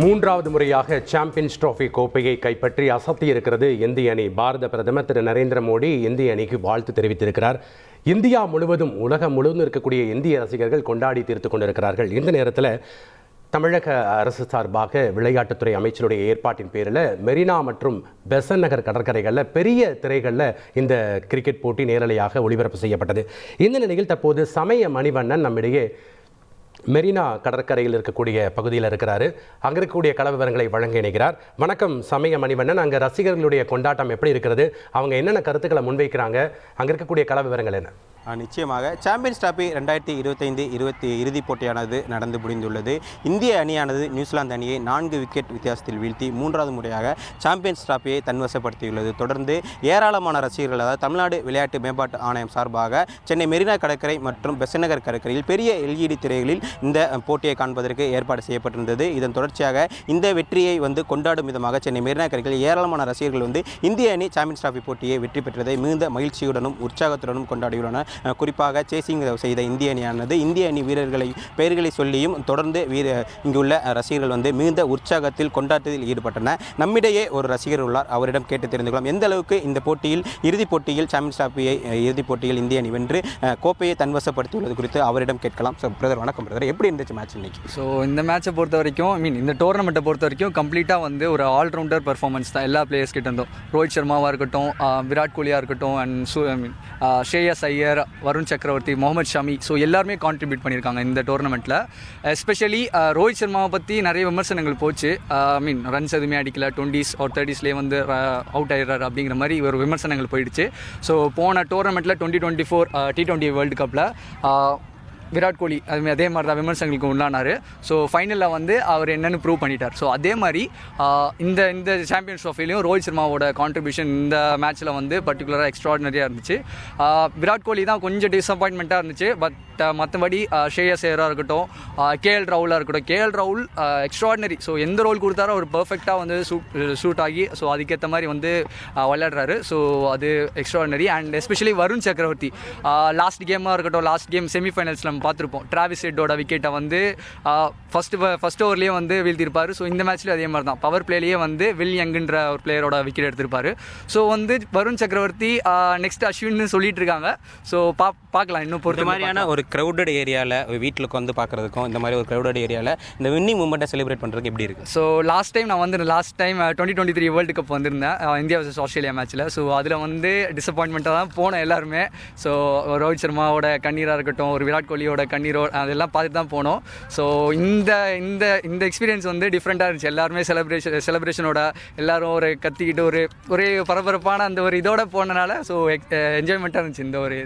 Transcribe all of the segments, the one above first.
மூன்றாவது முறையாக champions trophy கோப்பையை கைப்பற்றி அசத்தியிருக்கிறது இந்திய அணி. பாரத பிரதமர் திரு நரேந்திர மோடி இந்திய அணிக்கு வாழ்த்து தெரிவித்திருக்கிறார். இந்தியா முழுவதும் உலகம் முழுவதும் இருக்கக்கூடிய இந்திய ரசிகர்கள் கொண்டாடி தீர்த்து கொண்டிருக்கிறார்கள். இந்த நேரத்தில் தமிழக அரசு சார்பாக விளையாட்டுத்துறை அமைச்சருடைய ஏற்பாட்டின் பேரில் மெரினா மற்றும் பெசன் நகர் கடற்கரைகளில் பெரிய திரைகளில் இந்த கிரிக்கெட் போட்டி நேரலையாக ஒளிபரப்பு செய்யப்பட்டது. இந்த நிலையில் தற்போது சமய மணிவண்ணன் நம்மிடையே மெரினா கடற்கரையில் இருக்கக்கூடிய பகுதியில் இருக்கிறாரு. அங்கே இருக்கக்கூடிய கள விவரங்களை வழங்க இணைகிறார். வணக்கம் சமய மணிவண்ணன். அங்கே ரசிகர்களுடைய கொண்டாட்டம் எப்படி இருக்கிறது? அவங்க என்னென்ன கருத்துக்களை முன்வைக்கிறாங்க? அங்கே இருக்கக்கூடிய கள விவரங்கள் என்ன? நிச்சயமாக. சாம்பியன்ஸ் டிராபி ரெண்டாயிரத்தி இருபத்தைந்து இருபத்தி இறுதிப் போட்டியானது நடந்து முடிந்துள்ளது. இந்திய அணியானது நியூசிலாந்து அணியை நான்கு விக்கெட் வித்தியாசத்தில் வீழ்த்தி மூன்றாவது முறையாக சாம்பியன்ஸ் டிராபியை தன்வசப்படுத்தியுள்ளது. தொடர்ந்து ஏராளமான ரசிகர்கள் அதாவது தமிழ்நாடு விளையாட்டு மேம்பாட்டு ஆணையம் சார்பாக சென்னை மெரினா கடற்கரை மற்றும் பெசநகர் கடற்கரையில் பெரிய எல்இடி திரைகளில் இந்த போட்டியை காண்பதற்கு ஏற்பாடு செய்யப்பட்டிருந்தது. இதன் தொடர்ச்சியாக இந்த வெற்றியை வந்து கொண்டாடும் விதமாக சென்னை மெரினா கடற்கரையில் ஏராளமான ரசிகர்கள் வந்து இந்திய அணி சாம்பியன்ஸ் டிராபி போட்டியை வெற்றி பெற்றதை மிகுந்த மகிழ்ச்சியுடனும் உற்சாகத்துடனும் கொண்டாடியுள்ளனர். குறிப்பாக சேசிங் செய்த இந்திய அணியானது இந்திய அணி வீரர்களை பெயர்களை சொல்லியும் தொடர்ந்து வீர இங்குள்ள ரசிகர்கள் வந்து மிகுந்த உற்சாகத்தில் கொண்டாட்டத்தில் ஈடுபட்டனர் நம்மிடையே ஒரு ரசிகர் உள்ளார். அவரிடம் கேட்டு தெரிந்து கொள்ளலாம் எந்த அளவுக்கு இந்த போட்டியில் இறுதிப் போட்டியில் சாம்பியன்ஸ் டிராஃபியை இறுதிப் போட்டியில் இந்திய அணி வென்று கோப்பையை தன்வசப்படுத்தியுள்ளது குறித்து அவரிடம் கேட்கலாம். ஸோ பிரதர் வணக்கம் பிரதர் எப்படி இருந்துச்சு மேட்ச் இன்னைக்கு? ஸோ இந்த மேட்சை பொறுத்த வரைக்கும் ஐ மீன் இந்த டோர்னமெண்ட்டை பொறுத்த வரைக்கும் கம்ப்ளீட்டாக வந்து ஒரு ஆல்ரவுண்டர் பர்ஃபார்மன்ஸ் தான் எல்லா பிளேயர்ஸ் கிட்ட இருந்தோம் ரோஹித் சர்மாவாக இருக்கட்டும் விராட் கோலியாக இருக்கட்டும் அண்ட் சு ஐ மீன் ஷேயஸ் ஐயர் வருண் சக்கரவர்த்தி முகமது ஷமி ஸோ எல்லாருமே கான்ட்ரிபியூட் பண்ணியிருக்காங்க இந்த டோர்னமெண்ட்டில் எஸ்பெஷலி ரோஹித் சர்மாவை பற்றி நிறைய விமர்சனங்கள் போச்சு. ஐ மீன் ரன்ஸ் எதுவுமே அடிக்கல டுவெண்ட்டிஸ் ஒரு தேர்ட்டிஸ்லேயே வந்து அவுட் ஆயிடுறாரு அப்படிங்கிற மாதிரி ஒரு விமர்சனங்கள் போயிடுச்சு. ஸோ போன டோர்னமெண்ட்டில் twenty twenty four T twenty world கப்பில் விராட் கோலி அது அதே மாதிரி தான் விமர்சனங்களுக்கு உள்ளானார். ஸோ ஃபைனலில் வந்து அவர் என்னென்னு ப்ரூவ் பண்ணிட்டார். ஸோ அதே மாதிரி இந்த இந்த சாம்பியன்ஸ் ட்ராஃபிலையும் ரோஹித் சர்மாவோட கான்ட்ரிபியூஷன் இந்த மேட்ச்சில் வந்து பர்டிகுலராக எக்ஸ்ட்ராடினரியாக இருந்துச்சு. விராட் கோலி தான் கொஞ்சம் டிசப்பாயின்மெண்ட்டாக இருந்துச்சு. பட் மற்றபடி ஷேயஸ் சேராக இருக்கட்டும் கேஎல் ராகுலாக இருக்கட்டும் கேஎல் ராகுல் எக்ஸ்ட்ராடினரி ஸோ எந்த ரோல் கொடுத்தாரோ அவர் பர்ஃபெக்டாக வந்து சூட் ஷூட் ஆகி ஸோ அதுக்கேற்ற மாதிரி வந்து விளையாடுறாரு. ஸோ அது extraordinary and especially Varun Chakravarthy last கேமாக இருக்கட்டும் லாஸ்ட் கேம் செமிஃபைனல்ஸ் நம்ம பார்த்துருப்போம். டிராவிஸ் ஹெட்டோட விக்கெட்டை வந்து ஃபஸ்ட்டு ஃபஸ்ட் ஓவர்லேயே வந்து வீழ்த்திருப்பார் ஸோ இந்த மேட்ச்லேயும் அதே மாதிரி தான் பவர் பிளேலேயே வந்து வில் யங்குன்ற ஒரு பிளேயரோட விக்கெட் எடுத்திருப்பாரு. ஸோ வந்து வருண் சக்கரவர்த்தி நெக்ஸ்ட் அஸ்வின்னு சொல்லிட்டு இருக்காங்க. ஸோ பா பார்க்கலாம் இன்னும் பொறுத்த மாதிரியான ஒரு க்ரௌடட் ஏரியாவில் வீட்டில் உட்காந்து பார்க்குறதுக்கும் இந்த மாதிரி ஒரு க்ரௌடட் ஏரியாவில் இந்த வின்னிங் மூமெண்ட்டை செலிப்ரேட் பண்ணுறதுக்கு எப்படி இருக்குது ஸோ லாஸ்ட் டைம் நான் வந்து last time twenty twenty three world cup வந்திருந்தேன். இந்தியா வர்சஸ் ஆஸ்திரேலியா மேட்ச்சில் ஸோ அதில் வந்து டிசப்பாயின்மெண்ட்டாக தான் போனோம் எல்லாருமே. ஸோ ரோஹித் சர்மாவோட கண்ணீராக இருக்கட்டும் ஒரு விராட் கோலியோட கண்ணீரோ அதெல்லாம் பார்த்துட்டு தான் போனோம். ஸோ இந்த இந்த இந்த எக்ஸ்பீரியன்ஸ் வந்து டிஃப்ரெண்ட்டாக இருந்துச்சு. எல்லாருமே செலிப்ரேஷன் செலிப்ரேஷனோட எல்லாரும் ஒரு கத்திக்கிட்டு ஒரு ஒரே பரபரப்பான அந்த ஒரு இதோட போனனால ஸோ என்ஜாய்மெண்ட்டாக eh, இருந்துச்சு இந்த ஒரு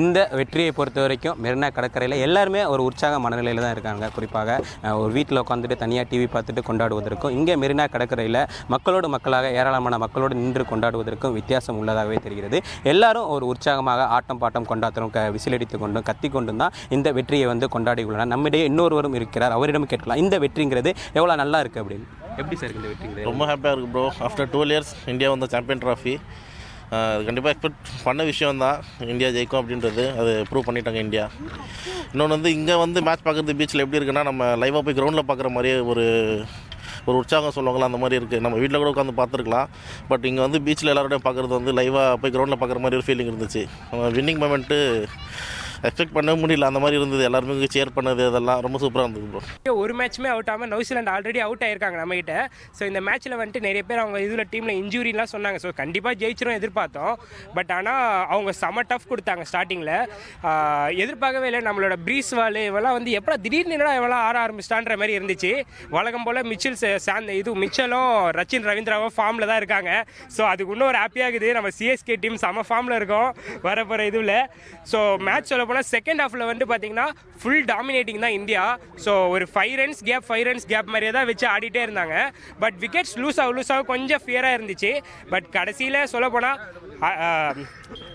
இந்த வெற்றியை பொறுத்த வரைக்கும் மெரினா கடற்கரையில் எல்லாருமே ஒரு உற்சாக மனநிலையில் தான் இருக்காங்க. குறிப்பாக ஒரு வீட்டில் உட்காந்துட்டு தனியாக டிவி பார்த்துட்டு கொண்டாடுவதற்கும் இங்கே மெரினா கடற்கரையில் மக்களோடு மக்களாக ஏராளமான மக்களோடு நின்று கொண்டாடுவதற்கும் வித்தியாசம் உள்ளதாகவே தெரிகிறது. எல்லாரும் ஒரு உற்சாகமாக ஆட்டம் பாட்டம் கொண்டாட்டம் க விசிலடித்து கொண்டும் கத்தி கொண்டும் தான் இந்த வெற்றியை வந்து கொண்டாடி உள்ளனர். நம்மிடையே இன்னொருவரும் இருக்கிறார். அவரிடம் கேட்கலாம். இந்த வெற்றிங்கிறது எவ்வளோ நல்லா இருக்குது அப்படின்னு. எப்படி சார் இந்த வெற்றி ரொம்ப ஹாப்பியாக இருக்குது bro after two years India வந்து சாம்பியன் ட்ராஃபி கண்டிப்பாக எக்ஸ்பெக்ட் பண்ண விஷயம் தான் இந்தியா ஜெயிக்கும் அப்படின்றது. அது ப்ரூவ் பண்ணிட்டாங்க இந்தியா இன்னொன்று வந்து இங்கே வந்து மேட்ச் பார்க்குறது பீச்சில் எப்படி இருக்குன்னா நம்ம லைவாக போய் கிரவுண்டில் பார்க்குற மாதிரியே ஒரு ஒரு உற்சாகம் சொல்லுவாங்களா அந்த மாதிரி இருக்குது நம்ம வீட்டில் கூட உட்காந்து பார்த்துருக்கலாம். பட் இங்கே வந்து பீச்சில் எல்லாரோடையும் பார்க்குறது வந்து லைவாக போய் கிரவுண்டில் பார்க்குற மாதிரி ஒரு ஃபீலிங் இருந்துச்சு. வின்னிங் மூமெண்ட்டு எக்ஸ்பெக்ட் பண்ண முடியல. அந்த மாதிரி இருந்தது. எல்லாருமே சேர் பண்ணது அதெல்லாம் ரொம்ப சூப்பராக இருந்தது ப்ரோ ஒரு மேட்ச்சுமே அவுட் ஆகாமல் நியூசிலாந்து ஆல்ரெடி அவுட் ஆயிருக்காங்க நம்ம கிட்ட ஸோ இந்த மேட்ச்சில் வந்துட்டு நிறைய பேர் அவங்க இதில் டீமில் இன்ஜுரிலாம் சொன்னாங்க. ஸோ கண்டிப்பாக ஜெயிச்சிரும் எதிர்பார்த்தோம். பட் ஆனால் அவங்க செம டஃப் கொடுத்தாங்க ஸ்டார்டிங்கில் எதிர்பார்க்கவே இல்லை. நம்மளோட ப்ரீஸ் வாலு இவெல்லாம் வந்து எப்படா திடீர்னு என்னடா இவெல்லாம் ஆற ஆரம்பிச்சிட்டான்ற மாதிரி இருந்துச்சு. வழக்கம் போல் மிச்சில் சாந்த இது மிச்சலும் ரச்சின் ரவீந்திராவும் ஃபார்மில் தான் இருக்காங்க. ஸோ அதுக்கு இன்னும் ஒரு ஹாப்பியாகுது நம்ம சிஎஸ்கே டீம் செம ஃபார்மில் இருக்கோம். வர போகிற இதுவில் ஸோ மேட்ச் சொல்ல போனால் செகண்ட் ஹாஃபில் வந்து பார்த்தீங்கன்னா ஃபுல் டாமினேட்டிங் தான் இந்தியா. ஸோ ஒரு five runs gap five runs gap மாதிரியே தான் வச்சு ஆடிட்டே இருந்தாங்க. பட் விக்கெட்ஸ் லூஸ் ஆக லூஸ் ஆக கொஞ்சம் ஃபியராக இருந்துச்சு. பட் கடைசியில் சொல்ல போனால்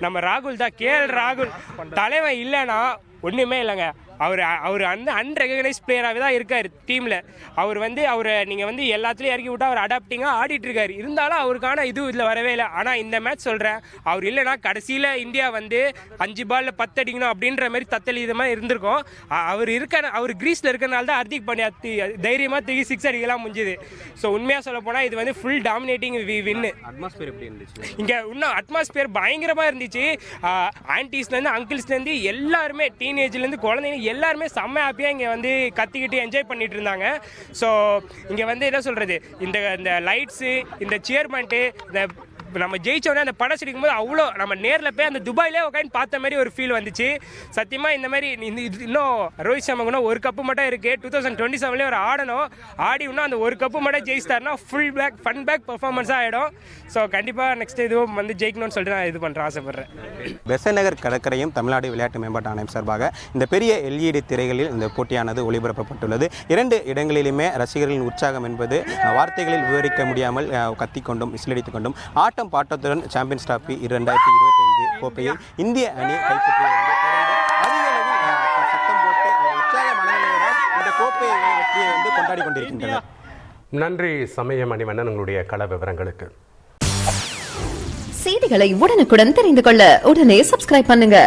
நம்ம ராகுல் தான் கேஎல் ராகுல் தலைவன் இல்லைன்னா ஒன்றுமே இல்லைங்க. அவர் அவர் அந்த அன்ரெகனைஸ் பிளேயராகவே தான் இருக்கார் டீமில் அவர் வந்து அவரை நீங்கள் வந்து எல்லாத்துலேயும் இறக்கி விட்டா அவர் அடாப்டிங்காக ஆடிட்டு இருக்காரு இருந்தாலும் அவருக்கான இது இதில் வரவே இல்லை. ஆனால் இந்த மேட்ச் சொல்கிறேன் அவர் இல்லைனா கடைசியில் இந்தியா வந்து அஞ்சு பால்ல பத்து அடிக்கணும் அப்படின்ற மாதிரி தத்தளி இது மாதிரி இருந்திருக்கும். அவர் இருக்க அவர் கிரீஸில் இருக்கனால தான் ஹர்திக் பாண்டியா தி- தைரியமா தூக்கி சிக்ஸ் அடிக்கலாம் முடிஞ்சுது. ஸோ உண்மையாக சொல்ல போனால் இது வந்து full dominating we win atmosphere எப்படி இருந்துச்சு? இங்கே இன்னும் அட்மாஸ்பியர் பயங்கரமாக இருந்துச்சு. ஆன்டிஸ்லேருந்து அங்கிள்ஸ்லேருந்து எல்லாருமே டீனேஜ்லேருந்து குழந்தைங்க எல்லாருமே செம்ம ஹாப்பியாக இங்கே வந்து கத்திக்கிட்டு என்ஜாய் பண்ணிட்டு இருந்தாங்க. ஸோ இங்கே வந்து என்ன சொல்கிறது இந்த இந்த லைட்ஸு இந்த சேர்மெண்ட்டு இந்த நம்ம ஜெயிச்சோடனே அந்த படம் சிரிக்கும் போது அவ்வளோ நம்ம நேரில் போய் அந்த துபாயிலே உட்காந்து பார்த்த மாதிரி ஒரு ஃபீல் வந்துச்சு. சத்தியமாக இந்த மாதிரி இந்த இது இன்னும் ரோஹித் சர்மாக்கு ஒரு கப்பு மட்டும் இருக்குது டூ தௌசண்ட் டுவெண்ட்டி செவன்லேயே ஒரு ஆடணும். ஆடி இன்னும் அந்த ஒரு கப்பு மட்டும் ஜெயிச்சிட்டாருன்னா ஃபுல் பேக் ஃபன் பேக் பர்ஃபார்மன்ஸாக ஆகிடும் ஸோ கண்டிப்பாக நெக்ஸ்ட் இதுவும் வந்து ஜெயிக்கணும்னு சொல்லிட்டு நான் இது பண்ணுறேன் ஆசைப்பட்றேன். பெசநகர் கடற்கரையும் தமிழ்நாடு விளையாட்டு மேம்பாட்டு ஆணையம் சார்பாக இந்த பெரிய எல்இடி திரைகளில் இந்த போட்டியானது ஒளிபரப்பப்பட்டுள்ளது. இரண்டு இடங்களிலுமே ரசிகர்களின் உற்சாகம் என்பது வார்த்தைகளில் விவரிக்க முடியாமல் கத்திக்கொண்டும் விசிலடித்துக் கொண்டும் ஆட்டம் பாட்டத்துடன் சாம்பியன்ஸ் டிராபி இரண்டாயிரத்தி இருபத்தைந்து கோப்பையை இந்திய அணி கைப்பற்றி சத்தம் போட்டு உற்சாக இந்த வெற்றியை வந்து கொண்டாடி கொண்டிருக்கின்றனர். நன்றி சமய மணிவண்ணன் உங்களுடைய கள விவரங்களுக்கு. செய்திகளை உடனுக்குடன் தெரிந்து கொள்ள உடனே சப்ஸ்கிரைப் பண்ணுங்க.